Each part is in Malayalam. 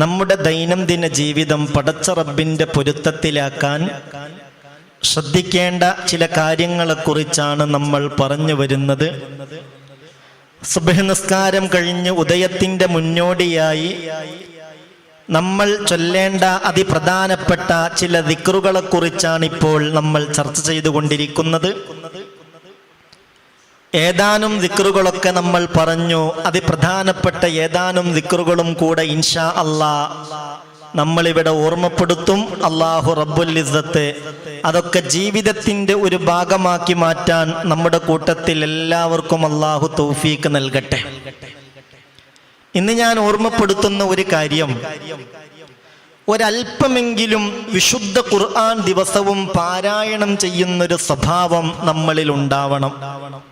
നമ്മുടെ ദൈനംദിന ജീവിതം പടച്ച റബ്ബിന്റെ പൊരുത്തത്തിലാക്കാൻ ശ്രദ്ധിക്കേണ്ട ചില കാര്യങ്ങളെക്കുറിച്ചാണ് നമ്മൾ പറഞ്ഞു വരുന്നത്. സുബഹ നിസ്കാരം കഴിഞ്ഞ് ഉദയത്തിന്റെ മുന്നോടിയായി നമ്മൾ ചൊല്ലേണ്ട അതിപ്രധാനപ്പെട്ട ചില ദിക്റുകളെ കുറിച്ചാണ് ഇപ്പോൾ നമ്മൾ ചർച്ച ചെയ്തുകൊണ്ടിരിക്കുന്നത്. ഏതാനും ദിക്റുകളൊക്കെ നമ്മൾ പറഞ്ഞു. അതിപ്രധാനപ്പെട്ട ഏതാനും ദിക്റുകളും കൂടെ ഇൻഷാ അല്ലാ നമ്മളിവിടെ ഓർമ്മപ്പെടുത്തും. അള്ളാഹു റബ്ബുൽ ഇസ്സത്ത് അതൊക്കെ ജീവിതത്തിന്റെ ഒരു ഭാഗമാക്കി മാറ്റാൻ നമ്മുടെ കൂട്ടത്തിൽ എല്ലാവർക്കും അള്ളാഹു തൗഫീക്ക് നൽകട്ടെ. ഇന്ന് ഞാൻ ഓർമ്മപ്പെടുത്തുന്ന ഒരു കാര്യം. ഒരല്പമെങ്കിലും വിശുദ്ധ ഖുർആൻ ദിവസവും പാരായണം ചെയ്യുന്നൊരു സ്വഭാവം നമ്മളിൽ ഉണ്ടാവണം.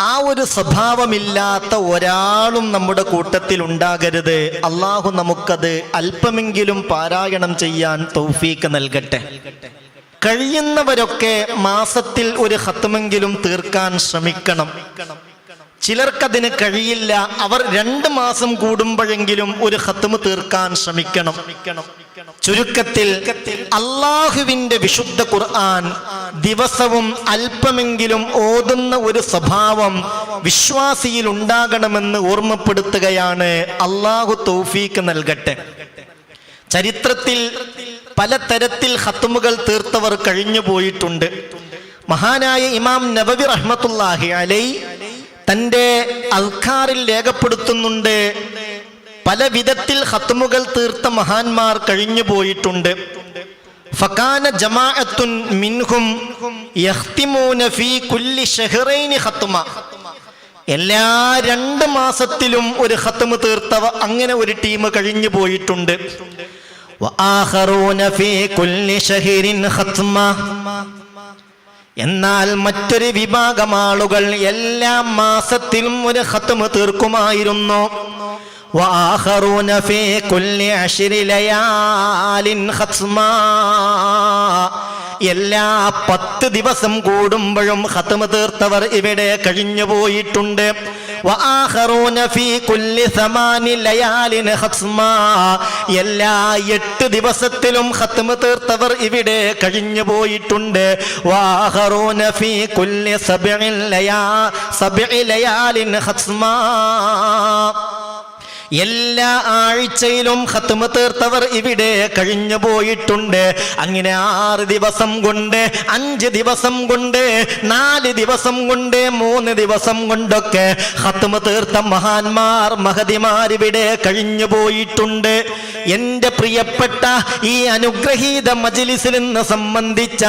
ആ ഒരു സ്വഭാവമില്ലാത്ത ഒരാളും നമ്മുടെ കൂട്ടത്തിൽ ഉണ്ടാകരുത്. അള്ളാഹു നമുക്കത് അല്പമെങ്കിലും പാരായണം ചെയ്യാൻ തൗഫീക്ക് നൽകട്ടെ. കഴിയുന്നവരൊക്കെ മാസത്തിൽ ഒരു ഹത്തുമെങ്കിലും തീർക്കാൻ ശ്രമിക്കണം. ചിലർക്കതിന് കഴിയില്ല. അവർ രണ്ട് മാസം കൂടുമ്പോഴെങ്കിലും ഒരു ഹത്തുമ് തീർക്കാൻ ശ്രമിക്കണം. ചുരുക്കത്തിൽ അള്ളാഹുവിന്റെ വിശുദ്ധ ഖുർആൻ ദിവസവും അല്പമെങ്കിലും ഓതുന്ന ഒരു സ്വഭാവം വിശ്വാസിയിൽ ഉണ്ടാകണമെന്ന് ഓർമ്മപ്പെടുത്തുകയാണ്. അള്ളാഹു തൗഫീക്ക് നൽകട്ടെ. ചരിത്രത്തിൽ പലതരത്തിൽ ഹത്തുമുകൾ തീർത്തവർ കഴിഞ്ഞു പോയിട്ടുണ്ട് മഹാനായ ഇമാം നബവി റഹ്മത്തുല്ലാഹി അലൈ തന്റെ അൽഖാറിൽ രേഖപ്പെടുത്തുന്നുണ്ട്. പല വിധത്തിൽ ഹത്തുമുകൾ തീർത്ത മഹാന്മാർ കഴിഞ്ഞു പോയിട്ടുണ്ട്. ഫകാന ജമാഅത്തുൻ മിൻഹും ഫീ കുല്ലി ഖത്മ. എല്ലാ രണ്ട് മാസത്തിലും ഒരു ഹത്തുമ തീർത്തവ അങ്ങനെ ഒരു ടീം കഴിഞ്ഞു പോയിട്ടുണ്ട്. ഫീ കുല്ലി ഖത്മ. എന്നാൽ മറ്റൊരു വിഭാഗം ആളുകൾ എല്ലാ മാസത്തിലും ഒരു ഹത്തുമ തീർക്കുമായിരുന്നു. എല്ലാ പത്ത് ദിവസം കൂടുമ്പോഴും ഹത്തുമ തീർത്തവർ ഇവിടെ കഴിഞ്ഞു പോയിട്ടുണ്ട് എല്ലാ എട്ട് ദിവസത്തിലും ഹത്മ തീർത്തവർ ഇവിടെ കഴിഞ്ഞു പോയിട്ടുണ്ട്. സബിലയാലിൻ ഫീ എല്ലാ ആഴ്ചയിലും ഹത്തുമ തീർത്തവർ ഇവിടെ കഴിഞ്ഞു പോയിട്ടുണ്ട്. അങ്ങനെ ആറ് ദിവസം കൊണ്ട് അഞ്ച് ദിവസം കൊണ്ട് നാല് ദിവസം കൊണ്ട് മൂന്ന് ദിവസം കൊണ്ടൊക്കെ ഹത്തുമ തീർത്ത മഹാന്മാർ മഹതിമാർ ഇവിടെ കഴിഞ്ഞു പോയിട്ടുണ്ട്. എന്റെ പ്രിയപ്പെട്ട ഈ അനുഗ്രഹീത മജിലിസിൽ നിന്ന് സംബന്ധിച്ച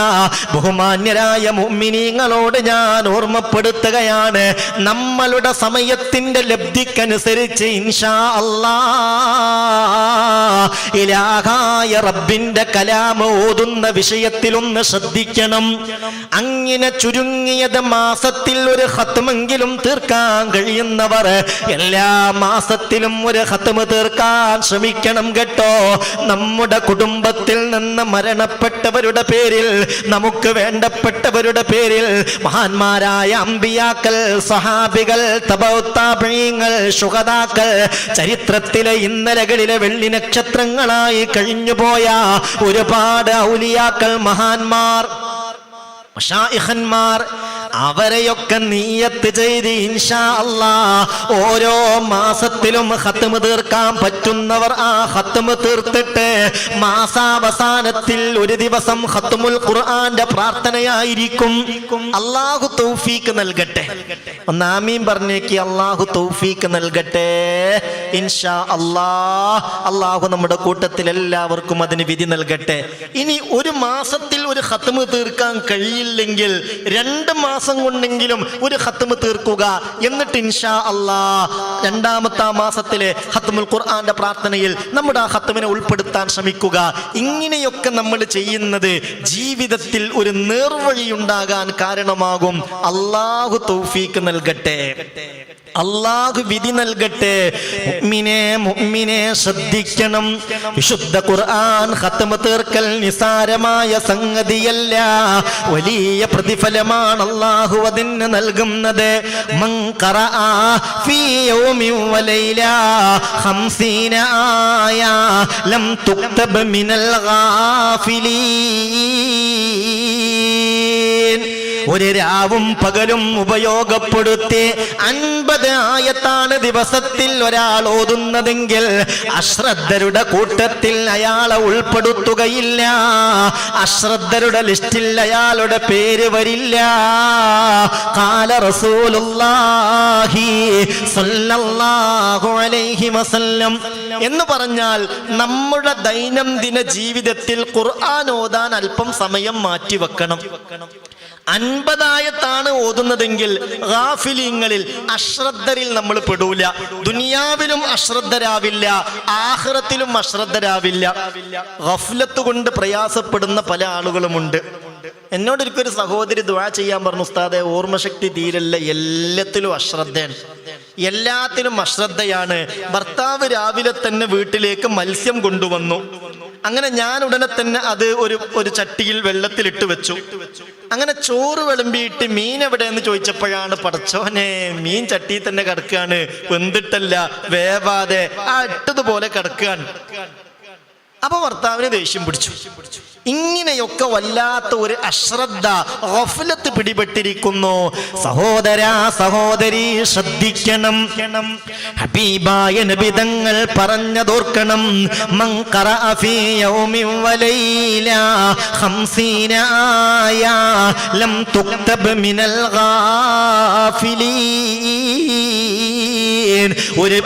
ബഹുമാന്യരായ മുമ്മിനീങ്ങളോട് ഞാൻ ഓർമ്മപ്പെടുത്തുകയാണ്. നമ്മളുടെ സമയത്തിന്റെ ലബ്ധിക്കനുസരിച്ച് ഇൻഷാ ഇലാഹായ റബ്ബിന്റെ കലാമ ഓതുന്ന വിഷയത്തിലൊന്ന് ശ്രദ്ധിക്കണം. അങ്ങനെ ചുരുങ്ങിയത് മാസത്തിൽ ഒരു ഹത്തുമെങ്കിലും തീർക്കാൻ കഴിയുന്നവർ എല്ലാ മാസത്തിലും ഒരു ഹത്തുമ് തീർക്കാൻ ശ്രമിക്കണം കേട്ടോ. നമ്മുടെ കുടുംബത്തിൽ നിന്ന് മരണപ്പെട്ടവരുടെ പേരിൽ നമുക്ക് വേണ്ടപ്പെട്ടവരുടെ പേരിൽ മഹാന്മാരായ അമ്പിയാക്കൾ സഹാബികൾ തപൗത്താപീങ്ങൾ സുഹതാക്കൾ ചരിത്രത്തിലെ ഇന്നലകളിലെ വെള്ളി നക്ഷത്രങ്ങളായി കഴിഞ്ഞുപോയ ഒരുപാട് ഔലിയാക്കൾ മഹാന്മാർ അവരെയൊക്കെ നീയത്ത് ചെയ്ത് ഇൻഷാ ഓരോ മാസത്തിലും ഹത്തുമ് തീർക്കാൻ പറ്റുന്നവർ ആ ഹത്തുമ് തീർത്തിട്ട് മാസാവസാനത്തിൽ ഒരു ദിവസം ഹത്തുമുൽ ഖുർആന്റെ പ്രാർത്ഥനയായിരിക്കും. അള്ളാഹു തൗഫീക്ക് നൽകട്ടെ. ഒന്നാമീം പറഞ്ഞേക്ക് അള്ളാഹു തൗഫീക്ക് നൽകട്ടെ. ഇൻഷാ അല്ലാ അള്ളാഹു നമ്മുടെ കൂട്ടത്തിൽ എല്ലാവർക്കും അതിന് വിധി നൽകട്ടെ. ഇനി ഒരു മാസത്തിൽ ഒരു ഹത്തുമ് തീർക്കാൻ കഴിയില്ലെങ്കിൽ രണ്ട് മാസം കൊണ്ടെങ്കിലും ഒരു ഹത്തുമ് തീർക്കുക. എന്നിട്ട് ഇൻഷാ അള്ളാ രണ്ടാമത്തെ മാസത്തിലെ ഹത്തുമുൽ ഖുർആന്റെ പ്രാർത്ഥനയിൽ നമ്മുടെ ആ ഹത്തുമിനെ ഉൾപ്പെടുത്താൻ ശ്രമിക്കുക. ഇങ്ങനെയൊക്കെ നമ്മൾ ചെയ്യുന്നത് ജീവിതത്തിൽ ഒരു നേർവഴി ഉണ്ടാകാൻ കാരണമാകും. അള്ളാഹു തൗഫീക്ക് നൽകട്ടെ. അള്ളാഹു വിധി നൽകട്ടെ. മുഅ്മിനെ മുഅ്മിനെ ശ്രദ്ധിക്കണം. വിശുദ്ധ ഖുർആൻ ഖത്മ തീർക്കൽ നിസാരമായ സംഗതിയല്ല. വലിയ പ്രതിഫലമാണ് അള്ളാഹു അതിന് നൽകുന്നത്. ലം തുക്തബ് മിനൽ ഗാഫിലീൻ. ഒരു രാവും പകലും ഉപയോഗപ്പെടുത്തി അൻപത് ആയത്താണ് ദിവസത്തിൽ ഒരാൾ ഓതുന്നതെങ്കിൽ അശ്രദ്ധരുടെ കൂട്ടത്തിൽ അയാളെ ഉൾപ്പെടുത്തുകയില്ല. അശ്രദ്ധരുടെ ലിസ്റ്റിൽ അയാളുടെ പേര് വരില്ല. കാല റസൂലുള്ളാഹി സ്വല്ലല്ലാഹു അലൈഹി വസല്ലം. എന്ന് പറഞ്ഞാൽ നമ്മുടെ ദൈനംദിന ജീവിതത്തിൽ ഖുർആൻ ഓതാൻ അല്പം സമയം മാറ്റിവെക്കണം. അൻപതായത്താണ് ഓതുന്നതെങ്കിൽ ഗാഫിലിങ്ങളിൽ അശ്രദ്ധരിൽ നമ്മൾ പെടൂല. ദുനിയാവിലും അശ്രദ്ധരാവില്ല ആഹ്റത്തിലും അശ്രദ്ധരാവില്ല. ഗഫ്ലത്ത് കൊണ്ട് പ്രയാസപ്പെടുന്ന പല ആളുകളുമുണ്ട്. എന്നോട് ഒരു സഹോദരി ദുആ ചെയ്യാൻ പറഞ്ഞു ഉസ്താദെ ഓർമ്മശക്തി തീരല്ല എല്ലാത്തിലും അശ്രദ്ധയാണ്. എല്ലാത്തിലും അശ്രദ്ധയാണ്. ഭർത്താവ് രാവിലെ തന്നെ വീട്ടിലേക്ക് മത്സ്യം കൊണ്ടുവന്നു. അങ്ങനെ ഞാൻ ഉടനെ തന്നെ അത് ഒരു ഒരു ചട്ടിയിൽ വെള്ളത്തിലിട്ട് വെച്ചു. അങ്ങനെ ചോറ് വിളമ്പിയിട്ട് മീൻ എവിടെയെന്ന് ചോദിച്ചപ്പോഴാണ് പടച്ചോനെ മീൻ ചട്ടിയിൽ തന്നെ കിടക്കുകയാണ് വെന്തിട്ടല്ല വേവാതെ ആ ഇട്ടതുപോലെ കിടക്കുകയാണ് അപ്പൊ ഭർത്താവിന് ദേഷ്യം പിടിച്ചു. ഇങ്ങനെയൊക്കെ വല്ലാത്ത ഒരു അശ്രദ്ധ ഗഫലത്ത് പിടിപെട്ടിരിക്കുന്നു. സഹോദരാ സഹോദരി ശ്രദ്ധിക്കണം. ഹബീബായ നബിതങ്ങൾ പറഞ്ഞതോർക്കണം. ആയ ലം തുക്തബ് മിനൽ ഗാഫിലീൻ. ഒരു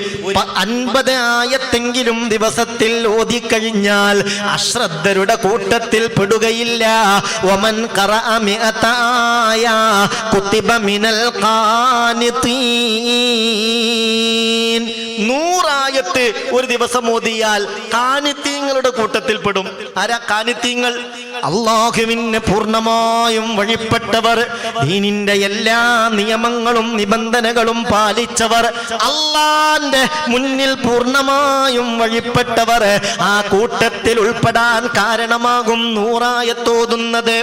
അൻപത് ആയത്തെങ്കിലും ദിവസത്തിൽ ഓതിക്കഴിഞ്ഞാൽ അശ്രദ്ധരുടെ കൂട്ടത്തിൽ പെടുകയില്ല. ഒമൻ കറ അമിതായ കുത്തിബ മിനൽ ഖാനിതീൻ. നൂറായത്ത് ഒരു ദിവസം ഓതിയാൽ കാനിത്തീങ്ങളുടെ കൂട്ടത്തിൽ പെടും ആരാ കാനിത്തീങ്ങൾ? അള്ളാഹുവിനെ പൂർണമായും വഴിപ്പെട്ടവർ ദീനിന്റെ എല്ലാ നിയമങ്ങളും നിബന്ധനകളും പാലിച്ചവർ അള്ളാന്റെ മുന്നിൽ പൂർണമായും വഴിപ്പെട്ടവർ ആ കൂട്ടത്തിൽ ഉൾപ്പെടാൻ കാരണമാകും നൂറായത്തോതുന്നത്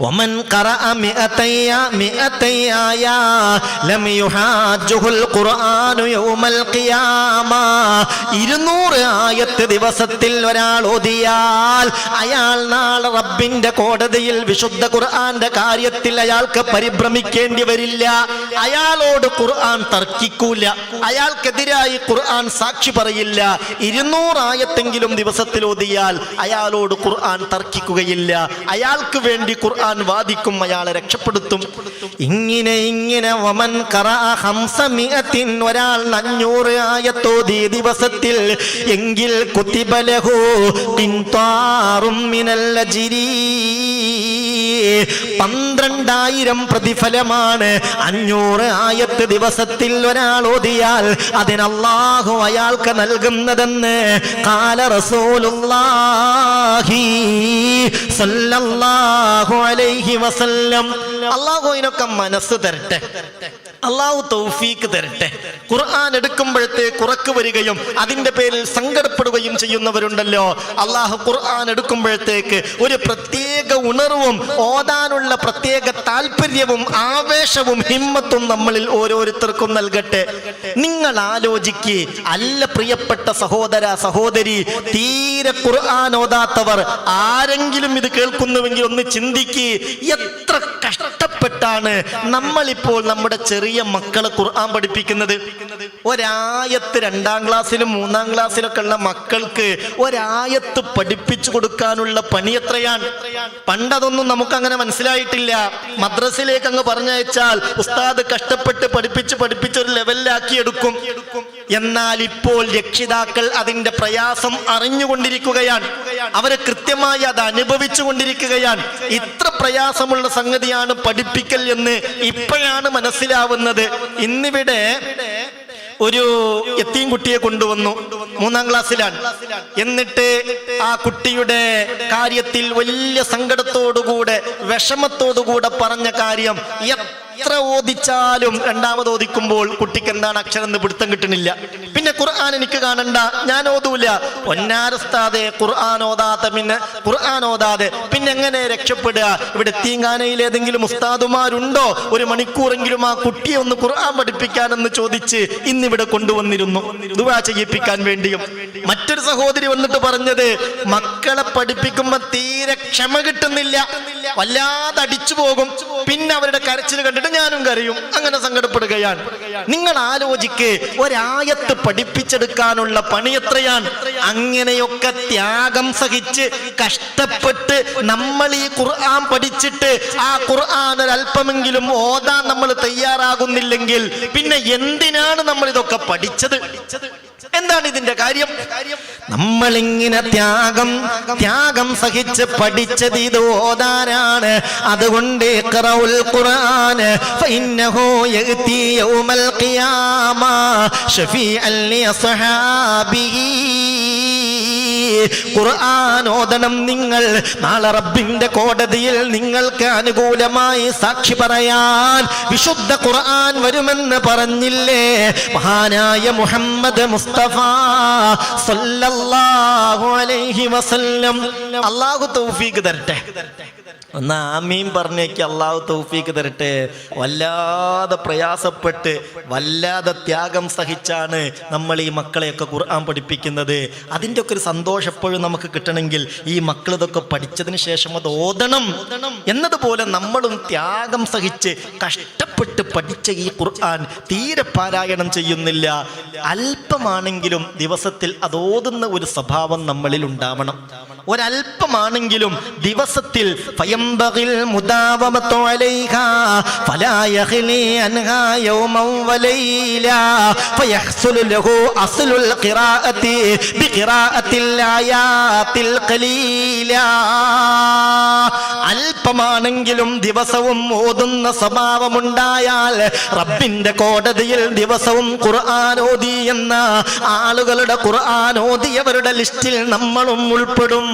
ومن قرأ مئتي مئتي آية لم يحاجه القرآن يوم القيامة ഇരുന്നൂറ് ആയത്ത് ദിവസത്തിൽ ഒരാൾ ഓതിയാൽ അയാൾ നാളെ റബ്ബിന്റെ കോടതിയിൽ വിശുദ്ധ ഖുർആന്റെ കാര്യത്തിൽ അയാൾക്ക് പരിഭ്രമിക്കേണ്ടി വരില്ല അയാളോട് ഖുർആൻ തർക്കിക്കൂല അയാൾക്കെതിരായി ഖുർആൻ സാക്ഷി പറയില്ല ഇരുന്നൂറായത്തെങ്കിലും ദിവസത്തിൽ ഓതിയാൽ അയാളോട് ഖുർആൻ തർക്കിക്കുകയില്ല അയാൾക്ക് വേണ്ടി ഖുർആൻ വാദിക്കും അയാളെ രക്ഷപ്പെടുത്തും. ഇങ്ങനെ ഇങ്ങനെ വമൻ ഖറഅ ഹംസമിഅത്തിൻ ഒരാൾ അഞ്ഞൂറ് ആയത്തോതി ദിവസത്തിൽ. എങ്കിൽ കുത്തിബലഹോ പിൻതാറും മിനൽ അജ്രി പന്ത്രണ്ടായിരം പ്രതിഫലമാണ്. അഞ്ഞൂറ് ആയത്ത് ദിവസത്തിൽ ഒരാൾ ഓതിയാൽ അതിന് അയാൾക്ക് നൽകുന്നതെന്ന് കാല റസൂലുള്ളാഹി സല്ലല്ലാഹു അലൈഹി വസല്ലം. അള്ളാഹു ഇതിനൊക്കെ മനസ്സ് തരട്ടെ. അള്ളാഹു തൗഫീക്ക് തരട്ടെ. ഖുർആൻ എടുക്കുമ്പോഴത്തെ കുറക്ക് വരികയും അതിന്റെ പേരിൽ സങ്കടപ്പെടുകയും ചെയ്യുന്നവരുണ്ടല്ലോ. അള്ളാഹു ഖുർആൻ എടുക്കുമ്പോഴത്തേക്ക് ഒരു പ്രത്യേക ഉണർവും ഓതാനുള്ള പ്രത്യേക താല്പര്യവും ആവേശവും ഹിമ്മത്തും നമ്മളിൽ ഓരോരുത്തർക്കും നൽകട്ടെ. നിങ്ങൾ ആലോചിക്ക് അല്ല പ്രിയപ്പെട്ട സഹോദര സഹോദരി തീരെ ഖുർആൻ ഓതാത്തവർ ആരെങ്കിലും ഇത് കേൾക്കുന്നുവെങ്കിൽ ഒന്ന് ചിന്തിക്ക് എത്ര കഷ്ടപ്പെട്ടാണ് നമ്മളിപ്പോൾ നമ്മുടെ ചെറിയ മക്കളെ ഖുർആൻ പഠിപ്പിക്കുന്നത്. ഒരായത്ത് രണ്ടാം ക്ലാസ്സിലും മൂന്നാം ക്ലാസ്സിലൊക്കെ ഉള്ള മക്കൾക്ക് ഒരായത്ത് പഠിപ്പിച്ചു കൊടുക്കാനുള്ള പണി എത്രയാണ്? പണ്ടതൊന്നും നമുക്ക് അങ്ങനെ മനസ്സിലായിട്ടില്ല. മദ്രസയിലേക്ക് അങ്ങ് പറഞ്ഞയച്ചാൽ ഉസ്താദ് കഷ്ടപ്പെട്ട് പഠിപ്പിച്ച് പഠിപ്പിച്ച് ഒരു ലെവലിലാക്കി എടുക്കും എന്നാൽ ഇപ്പോൾ രക്ഷിതാക്കൾ അതിന്റെ പ്രയാസം അറിഞ്ഞുകൊണ്ടിരിക്കുകയാണ്. അവരെ കൃത്യമായി അത് അനുഭവിച്ചു കൊണ്ടിരിക്കുകയാണ് ഇത്ര പ്രയാസമുള്ള സംഗതിയാണ് പഠിപ്പിക്കൽ എന്ന് ഇപ്പോഴാണ് മനസ്സിലാവുന്നത്. ഇന്നിവിടെ ഒരു എത്തിയും കുട്ടിയെ കൊണ്ടുവന്നു മൂന്നാം ക്ലാസ്സിലാണ്. എന്നിട്ട് ആ കുട്ടിയുടെ കാര്യത്തിൽ വലിയ സങ്കടത്തോടുകൂടെ വിഷമത്തോടുകൂടെ പറഞ്ഞ കാര്യം ഓദിച്ചാലും രണ്ടാമത് ഓദിക്കുമ്പോൾ കുട്ടിക്ക് എന്താണ് അക്ഷരം എന്ന് പിടുത്തം കിട്ടണില്ല പിന്നെ ഖുർആൻ എനിക്ക് കാണണ്ട. ഞാൻ ഓതൂല. ഒന്നാരസ്താതെ ഖുർആൻ ഓതാത്ത പിന്നെ ഖുർആൻ ഓതാതെ പിന്നെ എങ്ങനെ രക്ഷപ്പെടുക? ഇവിടെ തീങ്ങാനയിൽ ഏതെങ്കിലും ഉസ്താദുമാരുണ്ടോ? ഒരു മണിക്കൂറെങ്കിലും ആ കുട്ടിയെ ഒന്ന് ഖുർആൻ പഠിപ്പിക്കാനെന്ന് ചോദിച്ച് ഇന്നിവിടെ കൊണ്ടുവന്നിരുന്നു. ദുവാ ചെയ്യിപ്പിക്കാൻ വേണ്ടിയും. മറ്റൊരു സഹോദരി വന്നിട്ട് പറഞ്ഞത് മക്കളെ പഠിപ്പിക്കുമ്പോ തീരെ ക്ഷമ കിട്ടുന്നില്ല. വല്ലാതെ അടിച്ചു പോകും. പിന്നെ അവരുടെ കരച്ചിൽ കണ്ടിട്ട് ഞാനും കരയും. അങ്ങനെ സങ്കടപ്പെടുകയാണ്. നിങ്ങൾ ആലോചിക്ക് ഒരായത്ത് പഠിപ്പിച്ചെടുക്കാനുള്ള പണി എത്രയാണ്? അങ്ങനെയൊക്കെ ത്യാഗം സഹിച്ച് കഷ്ടപ്പെട്ട് നമ്മൾ ഈ ഖുർആൻ പഠിച്ചിട്ട് ആ ഖുർആൻ ഒരല്പമെങ്കിലും ഓതാൻ നമ്മൾ തയ്യാറാകുന്നില്ലെങ്കിൽ പിന്നെ എന്തിനാണ് നമ്മൾ ഇതൊക്കെ പഠിച്ചത്? എന്താണ് ഇതിന്റെ കാര്യം? നമ്മളിങ്ങനെ ത്യാഗം ത്യാഗം സഹിച്ച് പഠിച്ചത് ഇത് ഓതാനാണ് അതുകൊണ്ട് ഖിയാമ ഓതണം നിങ്ങൾ നാളെ റബ്ബിന്റെ കോടതിയിൽ നിങ്ങൾക്ക് അനുകൂലമായി സാക്ഷി പറയാൻ വിശുദ്ധ ഖുർആൻ വരുമെന്ന് പറഞ്ഞില്ലേ? മഹാനായ മുഹമ്മദ് മുസ്തഫ സല്ലല്ലാഹു അലൈഹി വസല്ലം. അല്ലാഹു തൗഫീഖ് തരട്ടെ. ഒന്ന് ആമീൻ പറഞ്ഞേക്ക് അള്ളാഹു തൗഫീക്ക് തരട്ടെ. വല്ലാതെ പ്രയാസപ്പെട്ട് വല്ലാതെ ത്യാഗം സഹിച്ചാണ് നമ്മൾ ഈ മക്കളെയൊക്കെ ഖുർആൻ പഠിപ്പിക്കുന്നത്. അതിന്റെ ഒക്കെ ഒരു സന്തോഷം എപ്പോഴും നമുക്ക് കിട്ടണമെങ്കിൽ ഈ മക്കൾ ഇതൊക്കെ പഠിച്ചതിന് ശേഷം അത് ഓതണം. എന്നതുപോലെ നമ്മളും ത്യാഗം സഹിച്ച് കഷ്ടപ്പെട്ട് പഠിച്ച ഈ ഖുർആൻ തീരെ പാരായണം ചെയ്യുന്നില്ല. അല്പമാണെങ്കിലും ദിവസത്തിൽ അത് ഓതുന്ന ഒരു സ്വഭാവം നമ്മളിൽ ഉണ്ടാവണം. ഒരല്പമാണെങ്കിലും ദിവസത്തിൽ അല്പമാണെങ്കിലും ദിവസവും ഓതുന്ന സ്വഭാവമുണ്ടായാൽ റബ്ബിന്റെ കോടതിയിൽ ദിവസവും ഖുർആാനോദി എന്ന ആളുകളുടെ ഖുർആാനോദിയവരുടെ ലിസ്റ്റിൽ നമ്മളും ഉൾപ്പെടും.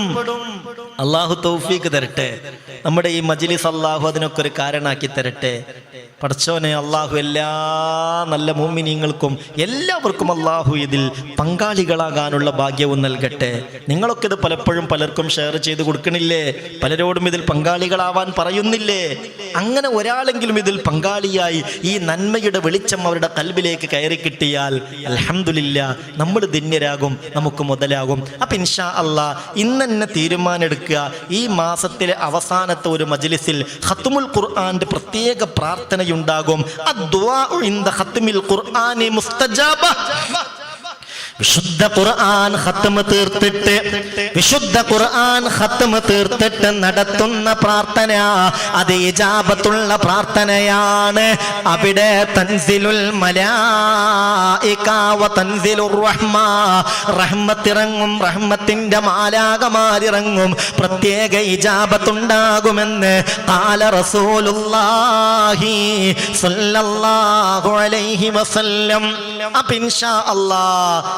അള്ളാഹു തൗഫീക്ക് തരട്ടെ. നമ്മുടെ ഈ മജ്ലിസ് അള്ളാഹു അതിനൊക്കെ ഒരു കാരണാക്കി തരട്ടെ. പടച്ചോനെ അള്ളാഹു എല്ലാ നല്ല മോമിനിയങ്ങൾക്കും എല്ലാവർക്കും അള്ളാഹു ഇതിൽ പങ്കാളികളാകാനുള്ള ഭാഗ്യവും നൽകട്ടെ. നിങ്ങളൊക്കെ ഇത് പലപ്പോഴും പലർക്കും ഷെയർ ചെയ്ത് കൊടുക്കണില്ലേ? പലരോടും ഇതിൽ പങ്കാളികളാവാൻ പറയുന്നില്ലേ? അങ്ങനെ ഒരാളെങ്കിലും ഇതിൽ പങ്കാളിയായി ഈ നന്മയുടെ വെളിച്ചം അവരുടെ കൽബിലേക്ക് കയറി കിട്ടിയാൽ അലഹമില്ല നമ്മൾ ധന്യരാകും നമുക്ക് മുതലാകും. അപ്പൊ ഇൻഷാ അള്ളാ ഇന്ന് തന്നെ തീരുമാനമെടുക്കുക. ഈ മാസത്തിലെ അവസാനത്തെ ഒരു മജ്ലിസിൽ ഖത്തുമുൽ ഖുർആന്റെ പ്രത്യേക മുസ്തജാബ. വിശുദ്ധ ഖുർആൻ ഖത്മ തീർത്തിട്ട് വിശുദ്ധ ഖുർആൻ ഖത്മ തീർത്തിട്ട് നടത്തുന്ന പ്രാർത്ഥന അത് ഇജാബത്തുള്ള പ്രാർത്ഥനയാണ്. അവിടെ തൻസിലുൽ മലായിക വ തൻസിലുർ റഹ്മാ. റഹ്മത്തിറങ്ങും റഹ്മത്തിന്റെ മാലാകമാരിറങ്ങും പ്രത്യേക ഇജാബത്തുണ്ടാകുമെന്ന് കാല റസൂലുള്ളാഹി സ്വല്ലല്ലാഹു അലൈഹി വസല്ലം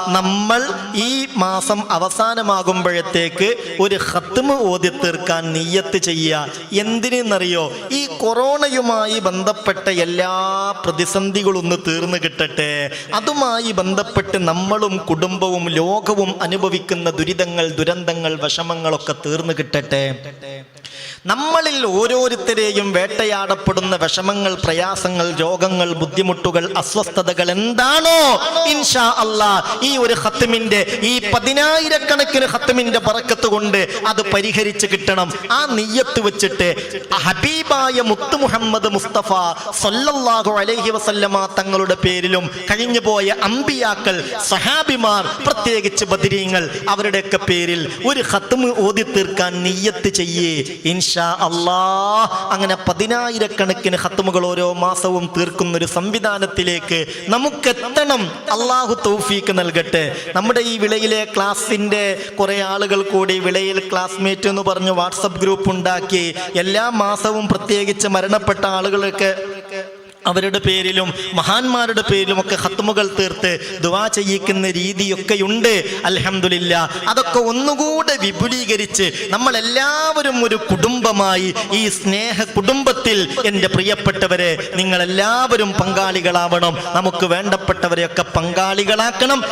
നമ്മൾ ഈ മാസം അവസാനമാകുമ്പോഴത്തേക്ക് ഒരു ഹത്തുമ് ഓതി തീർക്കാൻ നീയത്ത് ചെയ്യുക. എന്തിനെന്നറിയോ? ഈ കൊറോണയുമായി ബന്ധപ്പെട്ട എല്ലാ പ്രതിസന്ധികളൊന്ന് തീർന്നു കിട്ടട്ടെ. അതുമായി ബന്ധപ്പെട്ട് നമ്മളും കുടുംബവും ലോകവും അനുഭവിക്കുന്ന ദുരിതങ്ങൾ ദുരന്തങ്ങൾ വിഷമങ്ങളൊക്കെ തീർന്നു കിട്ടട്ടെ. നമ്മളിൽ ഓരോരുത്തരെയും വേട്ടയാടപ്പെടുന്ന വിഷമങ്ങൾ പ്രയാസങ്ങൾ രോഗങ്ങൾ ബുദ്ധിമുട്ടുകൾ അസ്വസ്ഥതകൾ എന്താണോ ഇൻഷാ അല്ലാ. ഈ ഒരു ഹത്തുമിന്റെ ഈ പതിനായിരക്കണക്കിന് ഹത്തുമിന്റെ പറക്കത്ത് കൊണ്ട് അത് പരിഹരിച്ച് കിട്ടണം. ആ നെയ്യത്ത് വെച്ചിട്ട് ഹബീബായ മുത്തു മുഹമ്മദ് മുസ്തഫ സല്ലല്ലാഹു അലൈഹി വസല്ലമ തങ്ങളുടെ പേരിലും കഴിഞ്ഞു പോയ അമ്പിയാക്കൾ സഹാബിമാർ പ്രത്യേകിച്ച് ബദിരീങ്ങൾ അവരുടെയൊക്കെ പേരിൽ ഒരു ഹത്തുമ് ഓതി തീർക്കാൻ നെയ്യത്ത് ചെയ്യേ. ഇൻഷാ അല്ലാ. അങ്ങനെ പതിനായിരക്കണക്കിന് ഹത്തുമുകൾ ഓരോ മാസവും തീർക്കുന്ന ഒരു സംവിധാനത്തിലേക്ക് നമുക്ക് എത്തണം അള്ളാഹു തൗഫീക്ക് നൽകട്ടെ. നമ്മുടെ ഈ വിളയിലെ ക്ലാസിന്റെ കുറെ ആളുകൾ കൂടി വിളയിൽ ക്ലാസ്മേറ്റ് എന്ന് പറഞ്ഞ് വാട്സപ്പ് ഗ്രൂപ്പ് ഉണ്ടാക്കി എല്ലാ മാസവും പ്രത്യേകിച്ച് മരണപ്പെട്ട ആളുകളൊക്കെ അവരുടെ പേരിലും മഹാന്മാരുടെ പേരിലും ഒക്കെ ഹത്തുമുകൾ തീർത്ത് ദുവാ ചെയ്യിക്കുന്ന രീതിയൊക്കെയുണ്ട്. അലഹമില്ല അതൊക്കെ ഒന്നുകൂടെ വിപുലീകരിച്ച് നമ്മളെല്ലാവരും ഒരു കുടുംബമായി ഈ സ്നേഹ കുടുംബത്തിൽ എന്റെ പ്രിയപ്പെട്ടവരെ നിങ്ങളെല്ലാവരും പങ്കാളികളാവണം. നമുക്ക് വേണ്ടപ്പെട്ടവരെയൊക്കെ പങ്കാളികളാക്കണം.